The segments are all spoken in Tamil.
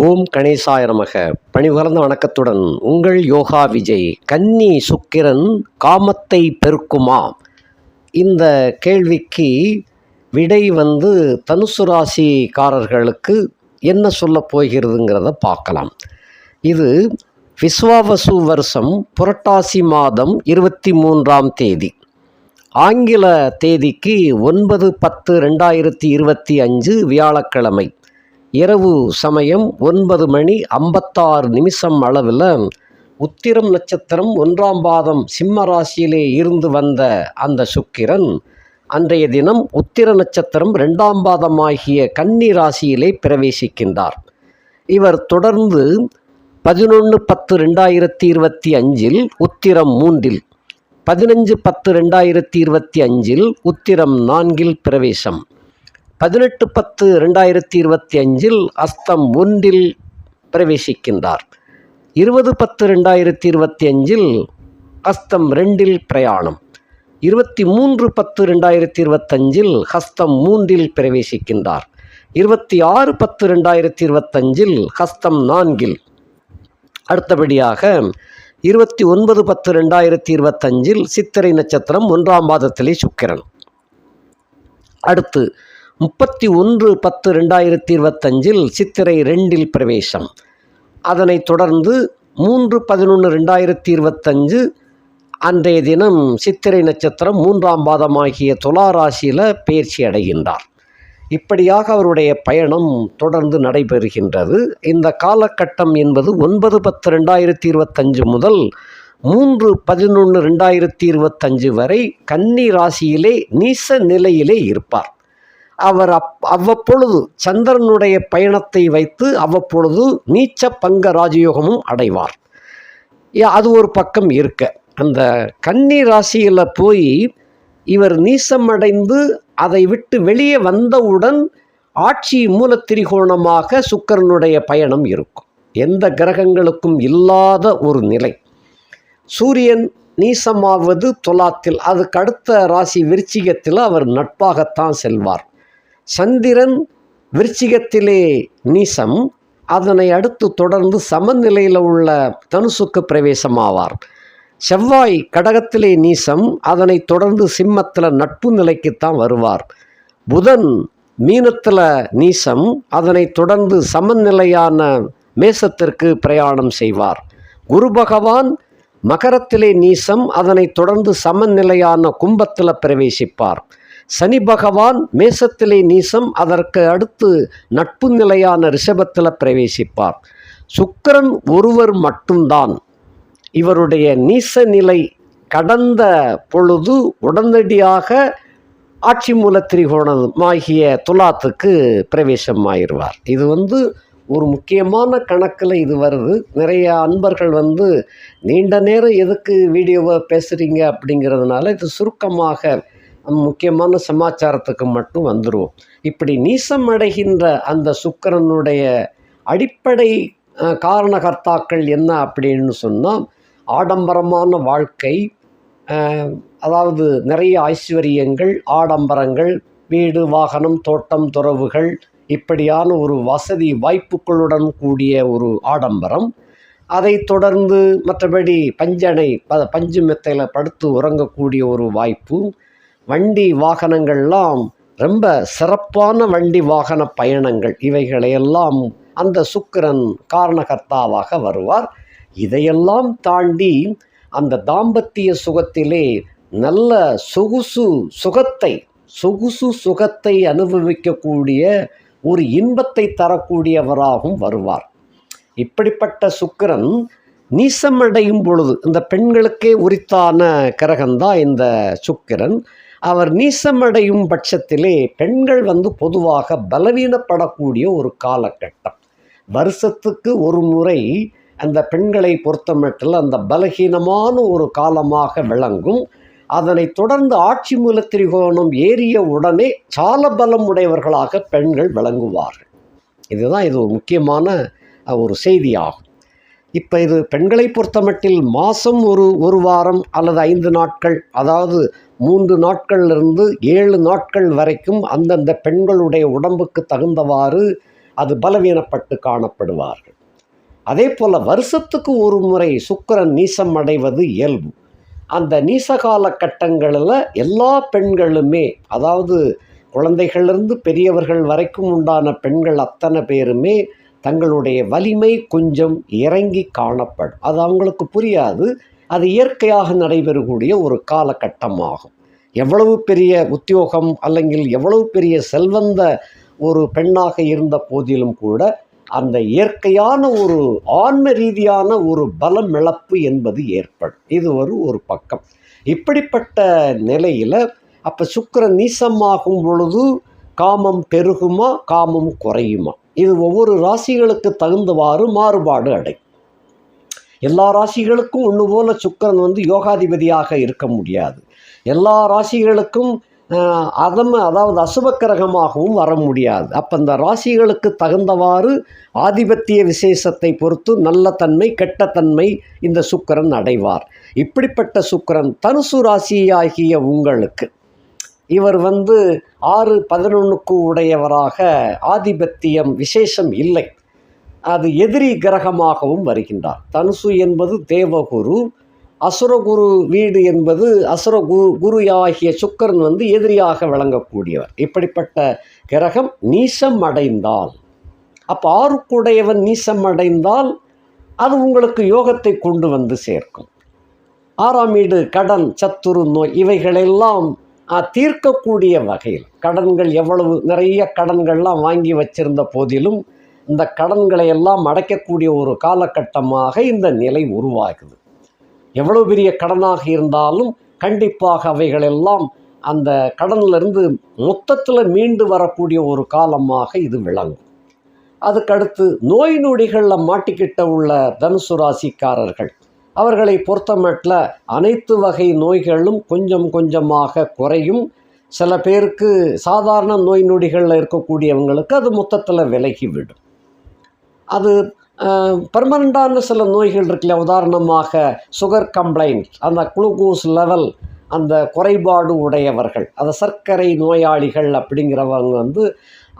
ஓம் கணேசாய நமக. பணிவளர்ந்த வணக்கத்துடன் உங்கள் யோகா விஜய் கன்னி சுக்கிரன் காமத்தை பெருக்குமா? இந்த கேள்விக்கு விடை வந்து தனுசு ராசிக்காரர்களுக்கு என்ன சொல்லப் போகிறதுங்கிறத பார்க்கலாம். இது விஸ்வாவசு வருஷம் புரட்டாசி மாதம் இருபத்தி மூன்றாம் தேதி. ஆங்கில தேதிக்கு ஒன்பது பத்து ரெண்டாயிரத்தி இருபத்தி அஞ்சு வியாழக்கிழமை. இரவு சமயம் ஒன்பது மணி ஐம்பத்தாறு நிமிஷம் அளவில் உத்திரம் நட்சத்திரம் ஒன்றாம் பாதம் சிம்ம ராசியிலே இருந்து வந்த அந்த சுக்கிரன் அன்றைய தினம் உத்திர நட்சத்திரம் ரெண்டாம் பாதமாகிய கன்னி ராசியிலே பிரவேசிக்கின்றார். இவர் தொடர்ந்து பதினொன்று பத்து ரெண்டாயிரத்தி இருபத்தி அஞ்சில் உத்திரம் மூன்றில் பதினஞ்சு பத்து ரெண்டாயிரத்தி இருபத்தி அஞ்சில் உத்திரம் நான்கில் பிரவேசம். பதினெட்டு பத்து ரெண்டாயிரத்தி இருபத்தி அஞ்சில் அஸ்தம் ஒன்றில் பிரவேசிக்கின்றார். இருபது பத்து ரெண்டாயிரத்தி இருபத்தி அஞ்சில் அஸ்தம் ரெண்டில் பிரயாணம். இருபத்தி மூன்று பத்து ரெண்டாயிரத்தி இருபத்தஞ்சில் ஹஸ்தம் மூன்றில் பிரவேசிக்கின்றார். இருபத்தி ஆறு பத்து ரெண்டாயிரத்தி இருபத்தஞ்சில் ஹஸ்தம் நான்கில். அடுத்தபடியாக இருபத்தி ஒன்பது பத்து ரெண்டாயிரத்தி இருபத்தஞ்சில் சித்திரை நட்சத்திரம் ஒன்றாம் மாதத்திலே சுக்கிரன். அடுத்து முப்பத்தி ஒன்று பத்து ரெண்டாயிரத்தி இருபத்தஞ்சில் சித்திரை ரெண்டில் பிரவேசம். அதனைத் தொடர்ந்து மூன்று பதினொன்று ரெண்டாயிரத்தி இருபத்தஞ்சு அன்றைய தினம் சித்திரை நட்சத்திரம் மூன்றாம் பாதமாகிய துலா ராசியில் பயிற்சி அடைகின்றார். இப்படியாக அவருடைய பயணம் தொடர்ந்து நடைபெறுகின்றது. இந்த காலகட்டம் என்பது ஒன்பது பத்து ரெண்டாயிரத்தி இருபத்தஞ்சு முதல் மூன்று பதினொன்று ரெண்டாயிரத்தி இருபத்தஞ்சு வரை கன்னி ராசியிலே நீச நிலையிலே இருப்பார். அவர் அப் அவ்வப்பொழுது சந்திரனுடைய பயணத்தை வைத்து அவ்வப்பொழுது நீச்ச பங்க ராஜயோகமும் அடைவார். யா- அது ஒரு பக்கம் இருக்க. அந்த கன்னி ராசியில் போய் இவர் நீசமடைந்து அதை விட்டு வெளியே வந்தவுடன் ஆட்சி மூலத்திரிகோணமாக சுக்கரனுடைய பயணம் இருக்கும். எந்த கிரகங்களுக்கும் இல்லாத ஒரு நிலை. சூரியன் நீசமாவது துலாத்தில் அதுக்கு அடுத்த ராசி விருச்சிகத்தில் அவர் நட்பாகத்தான் செல்வார். சந்திரன் விருச்சிகத்திலே நீசம் அதனை அடுத்து தொடர்ந்து சமநிலையில் உள்ள தனுசுக்கு பிரவேசமாவார். செவ்வாய் கடகத்திலே நீசம் அதனை தொடர்ந்து சிம்மத்தில் நட்பு நிலைக்குத்தான் வருவார். புதன் மீனத்தில் நீசம் அதனைத் தொடர்ந்து சமநிலையான மேசத்திற்கு பிரயாணம் செய்வார். குரு பகவான் மகரத்திலே நீசம் அதனை தொடர்ந்து சமநிலையான கும்பத்தில் பிரவேசிப்பார். சனி பகவான் மேசத்திலே நீசம் அதற்கு அடுத்து நட்பு நிலையான ரிஷபத்தில் பிரவேசிப்பார். சுக்கிரன் ஒருவர் மட்டும்தான். இவருடைய நீச நிலை கடந்த பொழுது உடனடியாக ஆட்சி மூல திரிகோணமாகிய துலாத்துக்கு பிரவேசம் ஆயிடுவார் இது வந்து ஒரு முக்கியமான கணக்கில் இது வருது. நிறைய அன்பர்கள் வந்து நீண்ட நேரம் எதுக்கு வீடியோவை பேசுகிறீங்க அப்படிங்கிறதுனால இது சுருக்கமாக முக்கியமான சமாச்சாரத்துக்கு மட்டும் வந்துடுவோம் இப்படி நீசம் அடைகின்ற அந்த சுக்கிரனுடைய அடிப்படை காரணகர்த்தாக்கள் என்ன அப்படின்னு சொன்னால் ஆடம்பரமான வாழ்க்கை அதாவது நிறைய ஐஸ்வர்யங்கள் ஆடம்பரங்கள் வீடு வாகனம் தோட்டம் துறவுகள் இப்படியான ஒரு வசதி வாய்ப்புகளுடன் கூடிய ஒரு ஆடம்பரம். அதை தொடர்ந்து மற்றபடி பஞ்சனை ப பஞ்சு மெத்தையில் படுத்து உறங்கக்கூடிய ஒரு வாய்ப்பு. வண்டி வாகனங்கள்லாம் ரொம்ப சிறப்பான வண்டி வாகன பயணங்கள். இவைகளையெல்லாம் அந்த சுக்கிரன் காரணகர்த்தாவாக வருவார். இதையெல்லாம் தாண்டி அந்த தாம்பத்திய சுகத்திலே நல்ல சொகுசு சுகத்தை சொகுசு சுகத்தை அனுபவிக்கக்கூடிய ஒரு இன்பத்தை தரக்கூடியவராகவும் வருவார். இப்படிப்பட்ட சுக்கிரன் நீசமடையும் பொழுது இந்த பெண்களுக்கே உரித்தான கிரகம்தான் இந்த சுக்கிரன். அவர் நீசமடையும் பட்சத்திலே பெண்கள் வந்து பொதுவாக பலவீனப்படக்கூடிய ஒரு காலகட்டம். வருஷத்துக்கு ஒரு முறை அந்த பெண்களை பொறுத்தமட்டில் அந்த பலகீனமான ஒரு காலமாக விளங்கும். அதனை தொடர்ந்து ஆட்சி மூல திரிகோணம் ஏறிய உடனே சால பலம் உடையவர்களாக பெண்கள் விளங்குவார்கள். இதுதான் இது ஒரு முக்கியமான ஒரு செய்தியாகும். இப்போ இது பெண்களை பொறுத்தமட்டில் மாதம் ஒரு ஒரு வாரம் அல்லது ஐந்து நாட்கள் அதாவது மூன்று நாட்கள்லிருந்து ஏழு நாட்கள் வரைக்கும் அந்தந்த பெண்களுடைய உடம்புக்கு தகுந்தவாறு அது பலவீனப்பட்டு காணப்படுவார்கள். அதே போல் வருஷத்துக்கு ஒரு முறை சுக்கரன் நீசம் அடைவது இயல்பு. அந்த நீசகால கட்டங்களில் எல்லா பெண்களுமே அதாவது குழந்தைகளிலிருந்து பெரியவர்கள் வரைக்கும் உண்டான பெண்கள் அத்தனை பேருமே தங்களுடைய வலிமை கொஞ்சம் இறங்கி காணப்படும். அது அவங்களுக்கு புரியாது. அது இயற்கையாக நடைபெறக்கூடிய ஒரு காலகட்டமாகும். எவ்வளவு பெரிய உத்தியோகம் அல்லங்கில் எவ்வளவு பெரிய செல்வந்த ஒரு பெண்ணாக இருந்த போதிலும் கூட அந்த இயற்கையான ஒரு ஆன்ம ரீதியான ஒரு பலம் இழப்பு என்பது ஏற்படும். இது ஒரு ஒரு பக்கம். இப்படிப்பட்ட நிலையில் அப்போ சுக்கிரன் நீசமாகும் பொழுது காமம் பெருகுமா காமம் குறையுமா? இது ஒவ்வொரு ராசிகளுக்கு தகுந்தவாறு மாறுபாடு அடையும். எல்லா ராசிகளுக்கும் ஒன்று போல சுக்கிரன் வந்து யோகாதிபதியாக இருக்க முடியாது. எல்லா ராசிகளுக்கும் ஆஹ், அதம அதாவது அசுபக்கிரகமாகவும் வர முடியாது. அப்போ இந்த ராசிகளுக்கு தகுந்தவாறு ஆதிபத்திய விசேஷத்தை பொறுத்து நல்ல தன்மை கெட்ட தன்மை இந்த சுக்கிரன் அடைவார். இப்படிப்பட்ட சுக்கிரன் தனுசு ராசியாகிய உங்களுக்கு இவர் வந்து ஆறு பதினொன்றுக்கு உடையவராக ஆதிபத்தியம் விசேஷம் இல்லை. அது எதிரி கிரகமாகவும் வருகின்றார். தனுசு என்பது தேவகுரு அசுரகுரு வீடு என்பது அசுர குரு குரு ஆகிய சுக்கரன் வந்து எதிரியாக விளங்கக்கூடியவர். இப்படிப்பட்ட கிரகம் நீசம் அடைந்தால் அப்போ ஆறுக்குடையவன் நீசம் அடைந்தால் அது உங்களுக்கு யோகத்தை கொண்டு வந்து சேர்க்கும். ஆறாம் வீடு கடன் சத்துரு நோய் இவைகளெல்லாம் தீர்க்கக்கூடிய வகையில் கடன்கள் எவ்வளவு நிறைய கடன்கள்லாம் வாங்கி வச்சிருந்த போதிலும் இந்த கடன்களை எல்லாம் அடைக்கக்கூடிய ஒரு காலகட்டமாக இந்த நிலை உருவாகுது. எவ்வளவு பெரிய கடனாக இருந்தாலும் கண்டிப்பாக அவைகளெல்லாம் அந்த கடன்லேருந்து மொத்தத்தில் மீண்டு வரக்கூடிய ஒரு காலமாக இது விளங்கும். அதுக்கடுத்து நோய் நொடிகளில் மாட்டிக்கிட்ட உள்ள தனுசு ராசிக்காரர்கள் அவர்களை பொறுத்தமட்டில் அனைத்து வகை நோய்களும் கொஞ்சம் கொஞ்சமாக குறையும். சில பேருக்கு சாதாரண நோய் நொடிகளில் இருக்கக்கூடியவங்களுக்கு அது மொத்தத்தில் விலகிவிடும் அது பர்மனண்ட்டான சில நோய்கள் இருக்குல்ல உதாரணமாக சுகர் கம்ப்ளைண்ட் அந்த குளுக்கோஸ் லெவல் அந்த குறைபாடு உடையவர்கள் அந்த சர்க்கரை நோயாளிகள் அப்படிங்கிறவங்க வந்து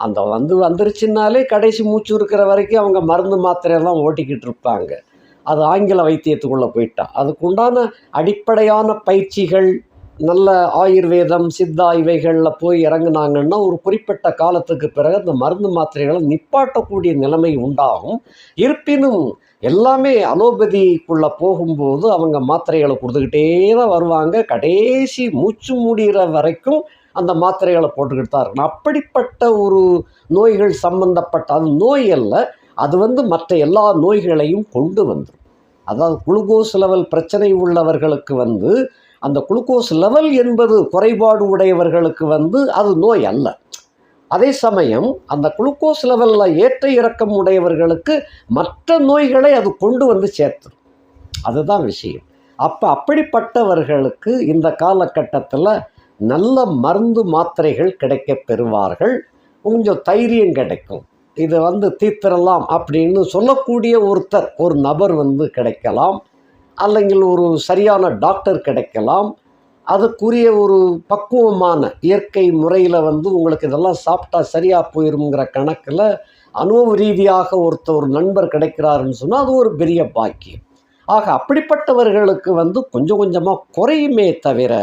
அந்த வந்து வந்துருச்சுனாலே கடைசி மூச்சு இருக்கிற வரைக்கும் அவங்க மருந்து மாத்திரையெல்லாம் ஓட்டிக்கிட்டு இருப்பாங்க. அது ஆங்கில வைத்தியத்துக்குள்ளே போயிட்டா. அதுக்குண்டான அடிப்படையான பயிற்சிகள் நல்ல ஆயுர்வேதம் சித்தா இவைகளில் போய் இறங்குனாங்கன்னா ஒரு குறிப்பிட்ட காலத்துக்கு பிறகு அந்த மருந்து மாத்திரைகளை நிப்பாட்டக்கூடிய நிலைமை உண்டாகும். இருப்பினும் எல்லாமே அலோபதிக்குள்ளே போகும்போது அவங்க மாத்திரைகளை கொடுத்துக்கிட்டே தான் வருவாங்க. கடைசி மூச்சு முடிகிற வரைக்கும் அந்த மாத்திரைகளை போட்டுக்கிட்டு தான் இருக்கணும். அப்படிப்பட்ட ஒரு நோய்கள் சம்பந்தப்பட்ட அது நோய் அல்ல அது வந்து மற்ற எல்லா நோய்களையும் கொண்டு வந்துடும் அதாவது குளுக்கோஸ் லெவல் பிரச்சனை உள்ளவர்களுக்கு வந்து அந்த குளுக்கோஸ் லெவல் என்பது குறைபாடு உடையவர்களுக்கு வந்து அது நோய் அல்ல. அதே சமயம் அந்த குளுக்கோஸ் லெவலில் ஏற்ற இறக்கம் உடையவர்களுக்கு மற்ற நோய்களை அது கொண்டு வந்து சேர்த்துரும். அதுதான் விஷயம். அப்போ அப்படிப்பட்டவர்களுக்கு இந்த காலகட்டத்தில் நல்ல மருந்து மாத்திரைகள் கிடைக்க பெறுவார்கள். கொஞ்சம் தைரியம் கிடைக்கும். இதை வந்து தீர்த்திரலாம் அப்படின்னு சொல்லக்கூடிய ஒருத்தர் ஒரு நபர் வந்து கிடைக்கலாம். அல்லங்கில் ஒரு சரியான டாக்டர் கிடைக்கலாம். அதுக்குரிய ஒரு பக்குவமான இயற்கை முறையில் வந்து உங்களுக்கு இதெல்லாம் சாப்பிட்டா சரியாக போயிருங்கிற கணக்கில் அனுபவ ரீதியாக ஒருத்தர் ஒரு நண்பர் கிடைக்கிறாருன்னு சொன்னால் அது ஒரு பெரிய பாக்கியம். ஆக அப்படிப்பட்டவர்களுக்கு வந்து கொஞ்சம் கொஞ்சமாக குறையுமே தவிர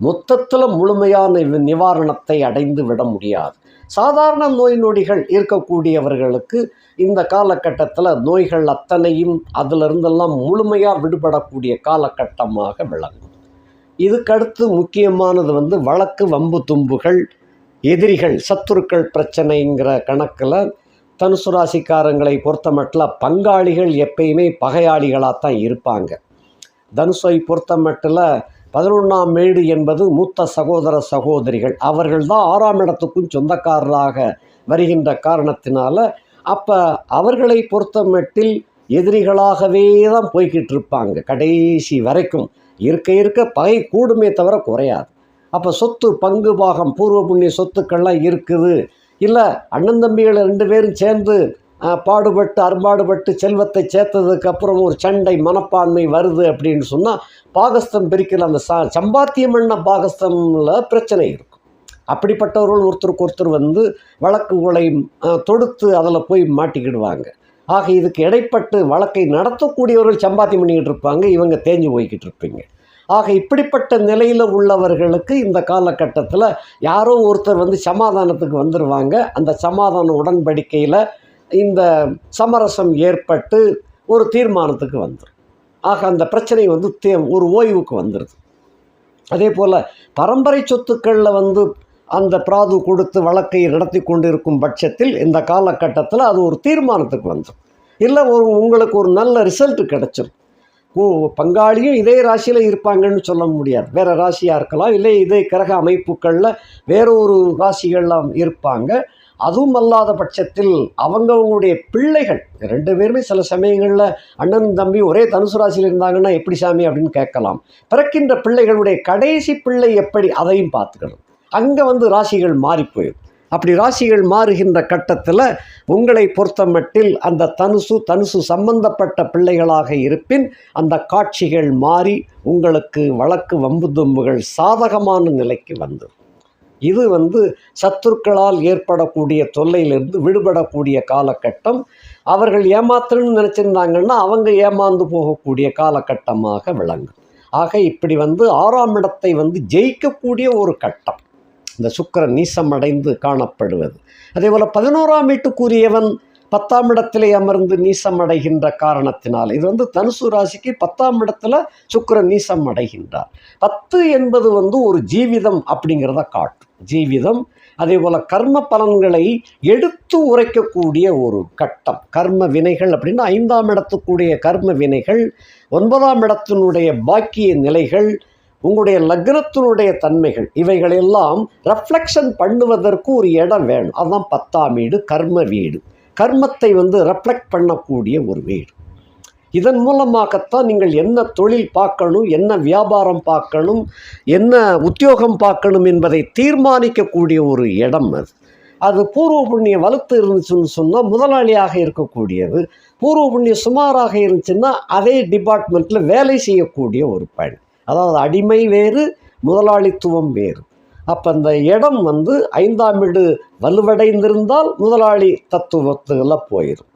மொத்தத்தில் முழுமையான நிவாரணத்தை அடைந்து விட முடியாது. சாதாரண நோய் நொடிகள் இருக்கக்கூடியவர்களுக்கு இந்த காலகட்டத்தில் நோய்கள் அத்தனையும் அதிலிருந்தெல்லாம் முழுமையாக விடுபடக்கூடிய காலகட்டமாக விளங்கும். இதுக்கடுத்து முக்கியமானது வந்து வழக்கு வம்பு தும்புகள் எதிரிகள் சத்துருக்கள் பிரச்சனைங்கிற கணக்கில் தனுசு ராசிக்காரங்களை பொறுத்தமட்டில் பங்காளிகள் எப்பயுமே பகையாளிகளாக தான் இருப்பாங்க. தனுசை பொறுத்தமட்டில் பதினொன்றாம் மேடு என்பது மூத்த சகோதர சகோதரிகள். அவர்கள் தான் ஆறாம் இடத்துக்கும் சொந்தக்காரராக வருகின்ற காரணத்தினால அப்போ அவர்களை பொறுத்த மட்டில் எதிரிகளாகவே தான் போய்கிட்டு இருப்பாங்க. கடைசி வரைக்கும் இருக்க இருக்க பகை கூடுமே தவிர குறையாது. அப்போ சொத்து பங்கு பாகம் பூர்வ புண்ணிய சொத்துக்கள்லாம் இருக்குது. இல்லை அண்ணன் தம்பிகள் ரெண்டு பேரும் சேர்ந்து பாடுபட்டு அரும்பாடுபட்டு செல்வத்தை சேர்த்ததுக்கு அப்புறம் ஒரு சண்டை மனப்பான்மை வருது அப்படின்னு சொன்னால் பாகஸ்தம் பிரிக்கிற அந்த ச சம்பாத்தியம் பண்ண பாகஸ்தமில் பிரச்சனை இருக்கும். அப்படிப்பட்டவர்கள் ஒருத்தருக்கு ஒருத்தர் வந்து வழக்குகளை தொடுத்து அதில் போய் மாட்டிக்கிடுவாங்க. ஆக இதுக்கு இடைப்பட்டு வழக்கை நடத்தக்கூடியவர்கள் சம்பாத்தியம் பண்ணிக்கிட்டு இருப்பாங்க இவங்க தேஞ்சு போய்கிட்டு இருப்பீங்க. ஆக இப்படிப்பட்ட நிலையில் உள்ளவர்களுக்கு இந்த காலகட்டத்தில் யாரோ ஒருத்தர் வந்து சமாதானத்துக்கு வந்துடுவாங்க அந்த சமாதான உடன்படிக்கையில் இந்த சமரசம் ஏற்பட்டு ஒரு தீர்மானத்துக்கு வந்துடும் ஆக அந்த பிரச்சனை வந்து தே ஒரு ஓய்வுக்கு வந்துடுது அதே போல் பரம்பரை சொத்துக்களில் வந்து அந்த பிராது கொடுத்து வழக்கை நடத்தி கொண்டிருக்கும் பட்சத்தில் இந்த காலகட்டத்தில் அது ஒரு தீர்மானத்துக்கு வந்துடும் இல்லை ஒரு உங்களுக்கு ஒரு நல்ல ரிசல்ட் கிடச்சிரும். ஓ பங்காளியும் இதே ராசியில் இருப்பாங்கன்னு சொல்ல முடியாது. வேறு ராசியாக இருக்கலாம் இல்லை இதே கிரக அமைப்புகளில் வேற ஒரு ராசிகள்லாம் இருப்பாங்க. அதுவும் அல்லாத பட்சத்தில் அவங்கவுங்களுடைய பிள்ளைகள் ரெண்டு பேருமே சில சமயங்களில் அண்ணன் தம்பி ஒரே தனுசு ராசியில் இருந்தாங்கன்னா எப்படி சாமி அப்படின்னு கேட்கலாம். பிறக்கின்ற பிள்ளைகளுடைய கடைசி பிள்ளை எப்படி அதையும் பார்த்துக்கணும். அங்கே வந்து ராசிகள் மாறி போயிடும். அப்படி ராசிகள் மாறுகின்ற கட்டத்தில் உங்களை பொறுத்தமட்டில் அந்த தனுசு தனுசு சம்பந்தப்பட்ட பிள்ளைகளாக இருப்பின் அந்த காட்சிகள் மாறி உங்களுக்கு வழக்கு வம்பு தும்புகள் சாதகமான நிலைக்கு வந்துடும். இது வந்து சத்துருக்களால் ஏற்படக்கூடிய தொல்லையிலிருந்து விடுபடக்கூடிய காலகட்டம். அவர்கள் ஏமாத்தணும்னு நினச்சிருந்தாங்கன்னா அவங்க ஏமாந்து போகக்கூடிய காலகட்டமாக விளங்கும். ஆக இப்படி வந்து ஆறாம் இடத்தை வந்து ஜெயிக்கக்கூடிய ஒரு கட்டம். இந்த சுக்கரன் நீசமடைந்து காணப்படுவது. அதே போல் பதினோராம் வீட்டுக்குரியவன் பத்தாம் இடத்திலே அமர்ந்து நீசம் அடைகின்ற காரணத்தினால். இது வந்து தனுசு ராசிக்கு பத்தாம் இடத்துல சுக்கரன் நீசம் அடைகின்றார். பத்து என்பது வந்து ஒரு ஜீவிதம் அப்படிங்கிறத காட்டும். ஜீவிதம் அதே போல் கர்ம பலன்களை எடுத்து உரைக்கக்கூடிய ஒரு கட்டம். கர்ம வினைகள் அப்படின்னா ஐந்தாம் இடத்துக்குடைய கர்ம வினைகள் ஒன்பதாம் இடத்தினுடைய பாக்கிய நிலைகள் உங்களுடைய லக்னத்தினுடைய தன்மைகள் இவைகளெல்லாம் ரெஃப்ளெக்ஷன் பண்ணுவதற்கு ஒரு இடம் வேணும். அதுதான் பத்தாம் வீடு கர்ம வீடு. கர்மத்தை வந்து ரெஃப்ளெக்ட் பண்ணக்கூடிய ஒரு வீடு. இதன் மூலமாகத்தான் நீங்கள் என்ன தொழில் பார்க்கணும் என்ன வியாபாரம் பார்க்கணும் என்ன உத்தியோகம் பார்க்கணும் என்பதை தீர்மானிக்கக்கூடிய ஒரு இடம் அது. அது பூர்வ புண்ணியம் வலுத்து இருந்துச்சுன்னு சொன்னால் முதலாளியாக இருக்கக்கூடியது. பூர்வ புண்ணியம் சுமாராக இருந்துச்சுன்னா அதே டிபார்ட்மெண்ட்டில் வேலை செய்யக்கூடிய ஒரு பயன் அதாவது அடிமை வேறு முதலாளித்துவம் வேறு. அப்போ அந்த இடம் வந்து ஐந்தாம் வீடு வலுவடைந்திருந்தால் முதலாளி தத்துவத்துல போயிடும்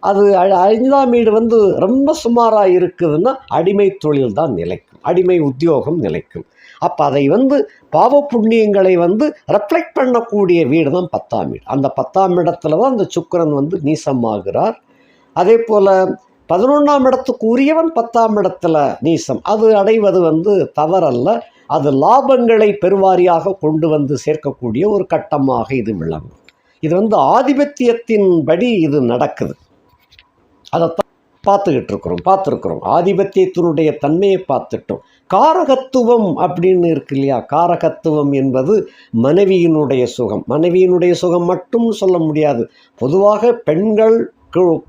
அது ஐந்தாம் வீடு வந்து ரொம்ப சுமாராக இருக்குதுன்னா அடிமை தொழில் தான் நிலைக்கும். அடிமை உத்தியோகம் நிலைக்கும். அப்போ அதை வந்து பாவ புண்ணியங்களை வந்து ரெஃப்ளெக்ட் பண்ணக்கூடிய வீடு தான் பத்தாம் வீடு. அந்த பத்தாம் இடத்துல தான் அந்த சுக்கரன் வந்து நீசமாகிறார். அதே போல் பதினொன்றாம் இடத்துக்கு உரியவன் பத்தாம் இடத்துல நீசம். அது அடைவது வந்து தவறல்ல. அது லாபங்களை பெருவாரியாக கொண்டு வந்து சேர்க்கக்கூடிய ஒரு கட்டமாக இது விளங்கும். இது வந்து ஆதிபத்தியத்தின்படி இது நடக்குது. அதைத்தான் பார்த்துக்கிட்டு இருக்கிறோம் பார்த்துருக்குறோம். ஆதிபத்தியத்தினுடைய தன்மையை பார்த்துட்டோம். காரகத்துவம் அப்படின்னு இருக்கு இல்லையா? காரகத்துவம் என்பது மனைவியினுடைய சுகம். மனைவியினுடைய சுகம் மட்டும் சொல்ல முடியாது. பொதுவாக பெண்கள்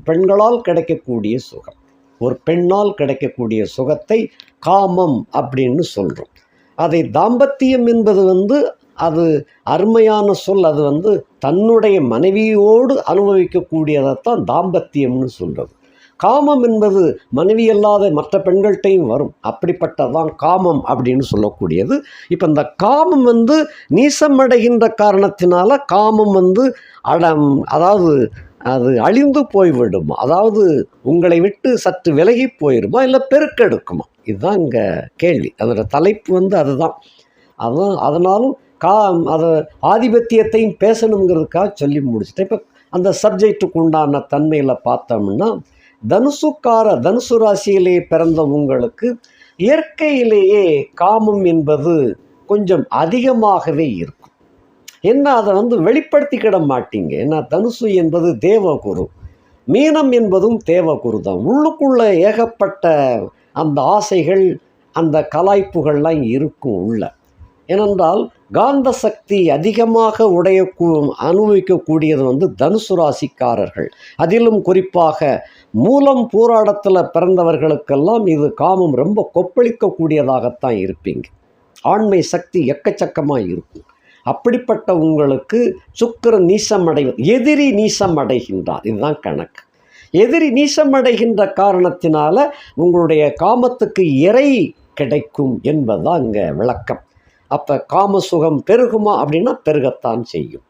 பெண்களால் கிடைக்கக்கூடிய சுகம். ஒரு பெண்ணால் கிடைக்கக்கூடிய சுகத்தை காமம் அப்படின்னு சொல்கிறோம் அதை தாம்பத்தியம் என்பது வந்து அது அருமையான சொல். அது வந்து தன்னுடைய மனைவியோடு அனுபவிக்கக்கூடியதைத்தான் தாம்பத்தியம்னு சொல்கிறது காமம் என்பது மனைவி அல்லாத மற்ற பெண்கள்கிட்டையும் வரும். அப்படிப்பட்டதான் காமம் அப்படின்னு சொல்லக்கூடியது. இப்போ இந்த காமம் வந்து நீசமடைகின்ற காரணத்தினால காமம் வந்து அடம் அதாவது அது அழிந்து போய்விடுமா? அதாவது உங்களை விட்டு சற்று விலகி போயிடுமா இல்லை பெருக்கெடுக்குமா? இதுதான் இங்கே கேள்வி. அதோட தலைப்பு வந்து அதுதான். அதுதான் அதனாலும் கா அதை ஆதிபத்தியத்தையும் பேசணுங்கிறதுக்காக சொல்லி முடிச்சுட்டேன். இப்போ அந்த சப்ஜெக்ட்டுக்கு உண்டான தன்மையில் பார்த்தோம்னா தனுசுக்கார தனுசு ராசியிலே பிறந்த உங்களுக்கு இயற்கையிலேயே காமம் என்பது கொஞ்சம் அதிகமாகவே இருக்கும். என்ன அதை வந்து வெளிப்படுத்திக்கிட மாட்டீங்க? ஏன்னா தனுசு என்பது தேவகுரு. மீனம் என்பதும் தேவகுரு தான். உள்ளுக்குள்ளே ஏகப்பட்ட அந்த ஆசைகள் அந்த கலாய்ப்புகள்லாம் இருக்கும் உள்ள. ஏனென்றால் காந்த சக்தி அதிகமாக உடைய அனுபவிக்கக்கூடியது வந்து தனுசு ராசிக்காரர்கள். அதிலும் குறிப்பாக மூலம் போராட்டத்தில் பிறந்தவர்களுக்கெல்லாம் இது காமம் ரொம்ப கொப்பளிக்கக்கூடியதாகத்தான் இருப்பீங்க. ஆண்மை சக்தி எக்கச்சக்கமாக இருக்கும். அப்படிப்பட்ட உங்களுக்கு சுக்கரன் நீசம் அடைவது எதிரி நீசம் அடைகின்றார் இதுதான் கணக்கு. எதிரி நீசம் அடைகின்ற காரணத்தினால உங்களுடைய காமத்துக்கு இறை கிடைக்கும் என்பதுதான் இங்கே விளக்கம். அப்போ காம சுகம் பெருகுமா அப்படின்னா பெருகத்தான் செய்யும்.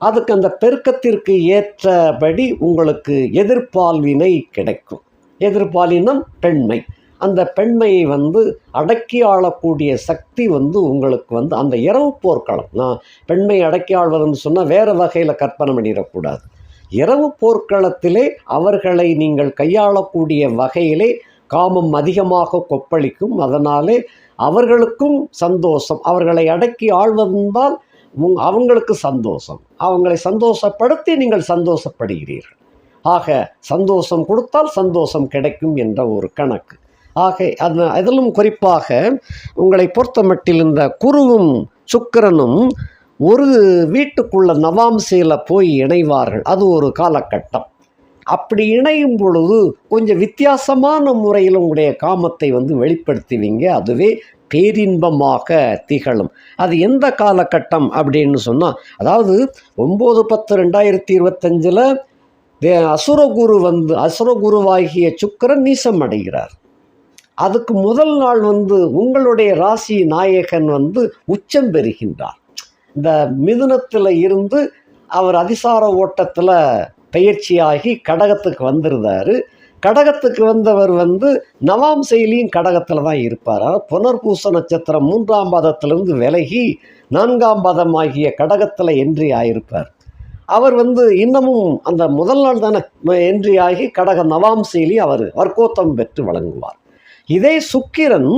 அதுக்கு அந்த பெருக்கத்திற்கு ஏற்றபடி உங்களுக்கு எதிர்பால்வினை கிடைக்கும். எதிர்பாலினம் பெண்மை. அந்த பெண்மையை வந்து அடக்கி ஆளக்கூடிய சக்தி வந்து உங்களுக்கு வந்து அந்த இரவு போர்க்களம். நான் பெண்மை அடக்கி ஆள்வதுன்னு சொன்னால் வேறு வகையில் கற்பனை பண்ணிடக்கூடாது. இரவு போர்க்களத்திலே அவர்களை நீங்கள் கையாளக்கூடிய வகையிலே காமம் அதிகமாக கொப்பளிக்கும். அதனாலே அவர்களுக்கும் சந்தோஷம். அவர்களை அடக்கி ஆள்வதென்றால் உங் அவங்களுக்கு சந்தோஷம். அவங்களை சந்தோஷப்படுத்தி நீங்கள் சந்தோஷப்படுகிறீர்கள். ஆக சந்தோஷம் கொடுத்தால் சந்தோஷம் கிடைக்கும் என்ற ஒரு கணக்கு. ஆக அது அதிலும் குறிப்பாக உங்களை பொறுத்த மட்டில் இந்த குருவும் சுக்கரனும் ஒரு வீட்டுக்குள்ள நவாம்சையில் போய் இணைவார்கள். அது ஒரு காலகட்டம். அப்படி இணையும் பொழுது கொஞ்சம் வித்தியாசமான முறையில் உங்களுடைய காமத்தை வந்து வெளிப்படுத்துவீங்க. அதுவே பேரின்பமாக திகழும். அது எந்த காலகட்டம் அப்படின்னு சொன்னால் அதாவது ஒம்பது பத்து ரெண்டாயிரத்தி இருபத்தஞ்சில் அசுரகுரு வந்து அசுரகுருவாகிய சுக்கரன் நீசம் அடைகிறார் அதுக்கு முதல் நாள் வந்து உங்களுடைய ராசி நாயகன் வந்து உச்சம் பெறுகின்றார். இந்த மிதுனத்தில் இருந்து அவர் அதிசார ஓட்டத்தில் பயிற்சியாகி கடகத்துக்கு வந்திருந்தார். கடகத்துக்கு வந்தவர் வந்து நவாம் செயலியும் கடகத்தில் தான் இருப்பார். ஆனால் புனர்பூச நட்சத்திரம் மூன்றாம் பாதத்திலிருந்து விலகி நான்காம் பாதமாகிய கடகத்தில் என்ட்ரி ஆயிருப்பார். அவர் வந்து இன்னமும் அந்த முதல் நாள் தானே என்ட்ரி ஆகி கடக நவாம் செயலி அவர் வர்க்கோத்தம் பெற்று வழங்குவார். இதே சுக்கிரன்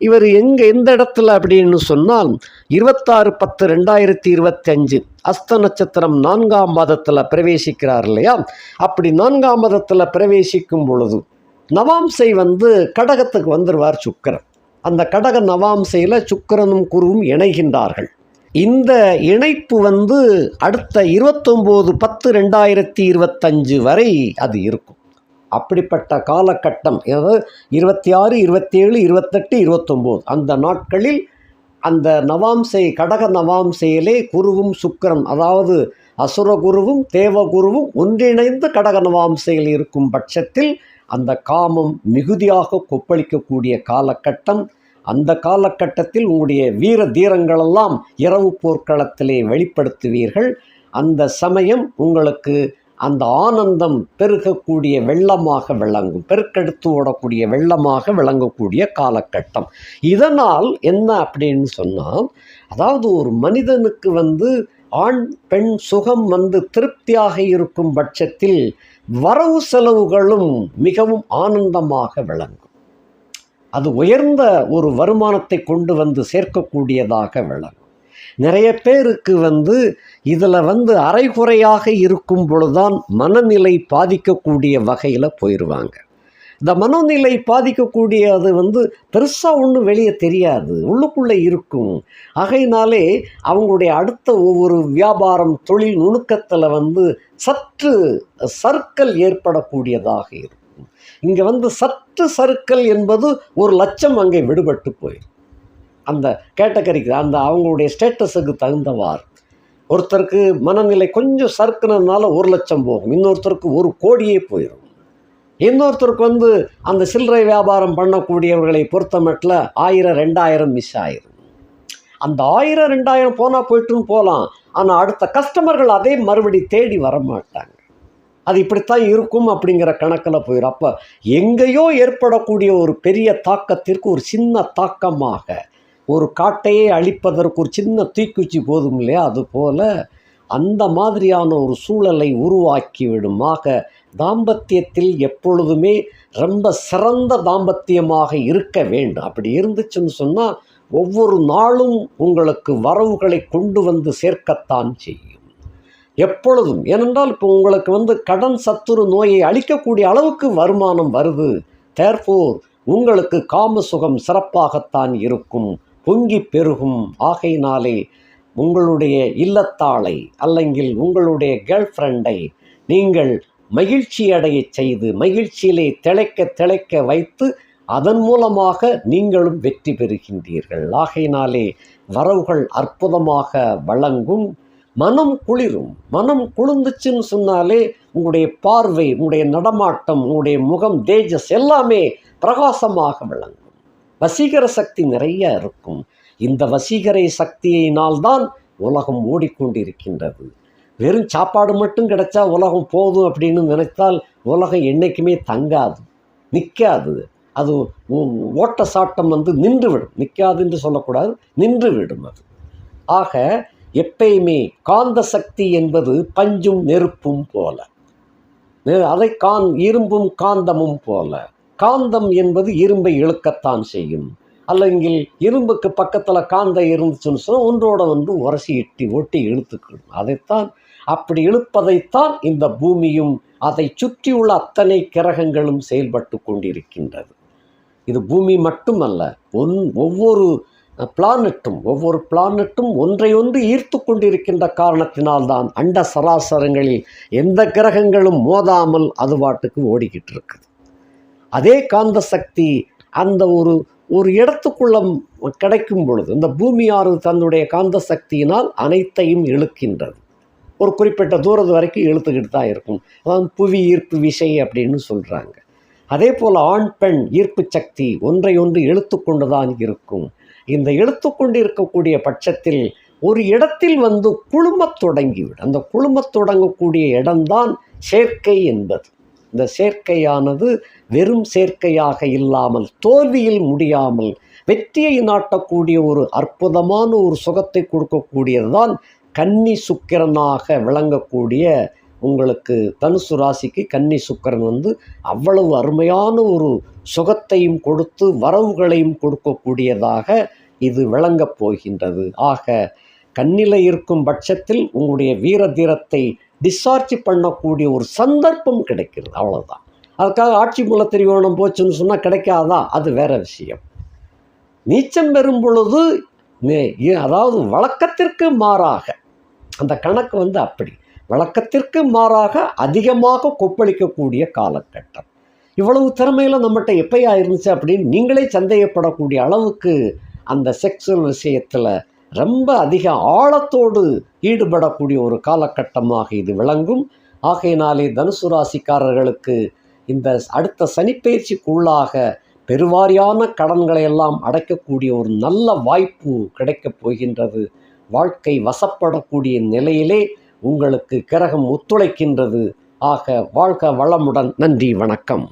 இவர் எங்கே எந்த இடத்துல அப்படின்னு சொன்னால் இருபத்தாறு பத்து ரெண்டாயிரத்தி இருபத்தி அஞ்சு அஸ்த நட்சத்திரம் நான்காம் மாதத்தில் பிரவேசிக்கிறார் இல்லையா? அப்படி நான்காம் மாதத்தில் பிரவேசிக்கும் பொழுது நவாம்சை வந்து கடகத்துக்கு வந்துடுவார் சுக்கிரன். அந்த கடக நவாம்சையில் சுக்கிரனும் குருவும் இணைகின்றார்கள். இந்த இணைப்பு வந்து அடுத்த இருபத்தொம்போது பத்து ரெண்டாயிரத்தி இருபத்தஞ்சு வரை அது இருக்கும். அப்படிப்பட்ட காலகட்டம் அதாவது இருபத்தி ஆறு இருபத்தேழு இருபத்தெட்டு இருபத்தொம்போது. அந்த நாட்களில் அந்த நவாம்சை கடக நவாம்சையிலே குருவும் சுக்கரன் அதாவது அசுரகுருவும் தேவகுருவும் ஒன்றிணைந்து கடக நவாம்சையில் இருக்கும் பட்சத்தில் அந்த காமம் மிகுதியாக கொப்பளிக்கக்கூடிய காலகட்டம். அந்த காலகட்டத்தில் உங்களுடைய வீர தீரங்களெல்லாம் இரவு போர்க்களத்திலே வெளிப்படுத்துவீர்கள். அந்த சமயம் உங்களுக்கு அந்த ஆனந்தம் பெருகக்கூடிய வெள்ளமாக விளங்கும். பெருக்கெடுத்து ஓடக்கூடிய வெள்ளமாக விளங்கக்கூடிய காலகட்டம். இதனால் என்ன அப்படின்னு சொன்னால் அதாவது ஒரு மனிதனுக்கு வந்து ஆண் பெண் சுகம் வந்து திருப்தியாக இருக்கும் பட்சத்தில் வரவு செலவுகளும் மிகவும் ஆனந்தமாக விளங்கும். அது உயர்ந்த ஒரு வருமானத்தை கொண்டு வந்து சேர்க்கக்கூடியதாக விளங்கும். நிறைய பேருக்கு வந்து இதில் வந்து அரைகுறையாக இருக்கும் பொழுதுதான் மனநிலை பாதிக்கக்கூடிய வகையில் போயிடுவாங்க இந்த மனநிலை பாதிக்கக்கூடியது வந்து பெருசாக ஒன்றும் வெளியே தெரியாது உள்ளுக்குள்ளே இருக்கும். ஆகையினாலே அவங்களுடைய அடுத்த ஒவ்வொரு வியாபாரம் தொழில் நுணுக்கத்தில் வந்து சற்று சர்க்கல் ஏற்படக்கூடியதாக இருக்கும். இங்கே வந்து சற்று சர்க்கல் என்பது ஒரு லட்சம் அங்கே விடுபட்டு போயிடும் அந்த கேட்டகரிக்கு அந்த அவங்களுடைய ஸ்டேட்டஸுக்கு தகுந்தவாறு. ஒருத்தருக்கு மனநிலை கொஞ்சம் சறுக்குனதுனால ஒரு லட்சம் போகும். இன்னொருத்தருக்கு ஒரு கோடியே போயிடும் இன்னொருத்தருக்கு வந்து அந்த சில்லறை வியாபாரம் பண்ணக்கூடியவர்களை பொறுத்த மட்டில் ஆயிரம் ரெண்டாயிரம் மிஸ் ஆயிரும். அந்த ஆயிரம் ரெண்டாயிரம் போனால் போயிட்டுன்னு போகலாம் ஆனால் அடுத்த கஸ்டமர்கள் அதே மறுபடி தேடி வரமாட்டாங்க. அது இப்படித்தான் இருக்கும் அப்படிங்கிற கணக்கில் போயிடும் அப்போ எங்கேயோ ஏற்படக்கூடிய ஒரு பெரிய தாக்கத்திற்கு ஒரு சின்ன தாக்கமாக ஒரு காட்டையே அழிப்பதற்கு ஒரு சின்ன தீக்குச்சி போதும் இல்லையா? அதுபோல் அந்த மாதிரியான ஒரு சூழலை உருவாக்கி விடுமாக தாம்பத்தியத்தில் எப்பொழுதுமே ரொம்ப சிறந்த தாம்பத்தியமாக இருக்க வேண்டும். அப்படி இருந்துச்சுன்னு சொன்னால் ஒவ்வொரு நாளும் உங்களுக்கு வரவுகளை கொண்டு வந்து சேர்க்கத்தான் செய்யும். எப்பொழுதும். ஏனென்றால் இப்போ உங்களுக்கு வந்து கடன் சத்துரு நோயை அழிக்கக்கூடிய அளவுக்கு வருமானம் வருது. தேர்ஃபோர் உங்களுக்கு காம சுகம் சிறப்பாகத்தான் இருக்கும். பொங்கி பெருகும் ஆகையினாலே உங்களுடைய இல்லத்தாளை அல்லங்கில் உங்களுடைய கேர்ள் ஃப்ரெண்டை நீங்கள் மகிழ்ச்சி அடையச் செய்து மகிழ்ச்சியிலே திளைக்க திளைக்க வைத்து அதன் மூலமாக நீங்களும் வெற்றி பெறுகின்றீர்கள். ஆகையினாலே வரவுகள் அற்புதமாக வழங்கும். மனம் குளிரும். மனம் குளிர்ந்துச்சுன்னு சொன்னாலே உங்களுடைய பார்வை உங்களுடைய நடமாட்டம் உங்களுடைய முகம் தேஜஸ் எல்லாமே பிரகாசமாக விளங்கும். வசீகர சக்தி நிறைய இருக்கும். இந்த வசீகரை சக்தியினால்தான் உலகம் ஓடிக்கொண்டிருக்கின்றது. வெறும் சாப்பாடு மட்டும் கிடைச்சா உலகம் போதும் அப்படின்னு நினைத்தால் உலகம் என்றைக்குமே தங்காது நிற்காது அது ஓ- ஓட்ட சாட்டம் வந்து நின்றுவிடும். நிற்காது என்று சொல்லக்கூடாது நின்றுவிடும் அது. ஆக எப்பயுமே காந்த சக்தி என்பது பஞ்சும் நெருப்பும் போல. அதை கான் இரும்பும் காந்தமும் போல. காந்தம் என்பது இரும்பை இழுக்கத்தான் செய்யும். அல்லங்கில் இரும்புக்கு பக்கத்தில் காந்தம் இருந்துச்சுன்னு சொன்னால் ஒன்றோட ஒன்று உரசி இட்டி ஒட்டி இழுத்துக்கிடும். அதைத்தான் அப்படி இழுப்பதைத்தான் இந்த பூமியும் அதை சுற்றியுள்ள அத்தனை கிரகங்களும் செயல்பட்டு கொண்டிருக்கின்றது. இது பூமி மட்டுமல்ல ஒன் ஒவ்வொரு பிளானட்டும் ஒவ்வொரு பிளானட்டும் ஒன்றையொன்று ஈர்த்து கொண்டிருக்கின்ற காரணத்தினால்தான் அண்ட சராசரங்களில் எந்த கிரகங்களும் மோதாமல் அது பாட்டுக்கு ஓடிக்கிட்டு இருக்குது. அதே காந்த சக்தி அந்த ஒரு ஒரு இடத்துக்குள்ள கிடைக்கும் பொழுது இந்த பூமியானது தன்னுடைய காந்த சக்தியினால் அனைத்தையும் இழுக்கின்றது. ஒரு குறிப்பிட்ட தூரத்து வரைக்கும் இழுத்துக்கிட்டு தான் இருக்கும். அதான் புவி ஈர்ப்பு விசை அப்படின்னு சொல்கிறாங்க அதே போல் ஆண் பெண் ஈர்ப்பு சக்தி ஒன்றை ஒன்று இழுத்து கொண்டு தான் இருக்கும். இந்த இழுத்து கொண்டு இருக்கக்கூடிய பட்சத்தில் ஒரு இடத்தில் வந்து குழுமத் தொடங்கிவிடும். அந்த குழுமத் தொடங்கக்கூடிய இடம்தான் சேர்க்கை என்பது. இந்த சேர்க்கையானது வெறும் சேர்க்கையாக இல்லாமல் தோல்வியில் முடியாமல் வெற்றியை நாட்டக்கூடிய ஒரு அற்புதமான ஒரு சுகத்தை கொடுக்கக்கூடியதுதான் கன்னி சுக்கிரனாக விளங்கக்கூடிய உங்களுக்கு தனுசு ராசிக்கு கன்னி சுக்கிரன் வந்து அவ்வளவு அருமையான ஒரு சுகத்தையும் கொடுத்து வரவுகளையும் கொடுக்கக்கூடியதாக இது விளங்கப் போகின்றது. ஆக கண்ணில இருக்கும் பட்சத்தில் உங்களுடைய வீர தீரத்தை டிஸ்சார்ஜ் பண்ணக்கூடிய ஒரு சந்தர்ப்பம் கிடைக்கிறது. அவ்வளோதான் அதுக்காக ஆட்சி மூல திரிவோணம் போச்சுன்னு சொன்னால் கிடைக்காதா? அது வேற விஷயம். நீச்சம் பெறும் பொழுது அதாவது வழக்கத்திற்கு மாறாக அந்த கணக்கு வந்து அப்படி. வழக்கத்திற்கு மாறாக அதிகமாக கொப்பளிக்கக்கூடிய காலகட்டம். இவ்வளவு திறமையில் நம்மகிட்ட எப்பயா இருந்துச்சு அப்படின்னு நீங்களே சந்தேகப்படக்கூடிய அளவுக்கு அந்த செக்ஸுவல் விஷயத்தில் ரொம்ப அதிக ஆழத்தோடு ஈடுபடக்கூடிய ஒரு காலகட்டமாக இது விளங்கும். ஆகையினாலே தனுசு ராசிக்காரர்களுக்கு இந்த அடுத்த சனிப்பயிற்சிக்குள்ளாக பெருவாரியான கடன்களை எல்லாம் அடைக்கக்கூடிய ஒரு நல்ல வாய்ப்பு கிடைக்கப் போகின்றது. வாழ்க்கை வசப்படக்கூடிய நிலையிலே உங்களுக்கு கிரகம் ஒத்துழைக்கின்றது. ஆக வாழ்க வளமுடன். நன்றி வணக்கம்.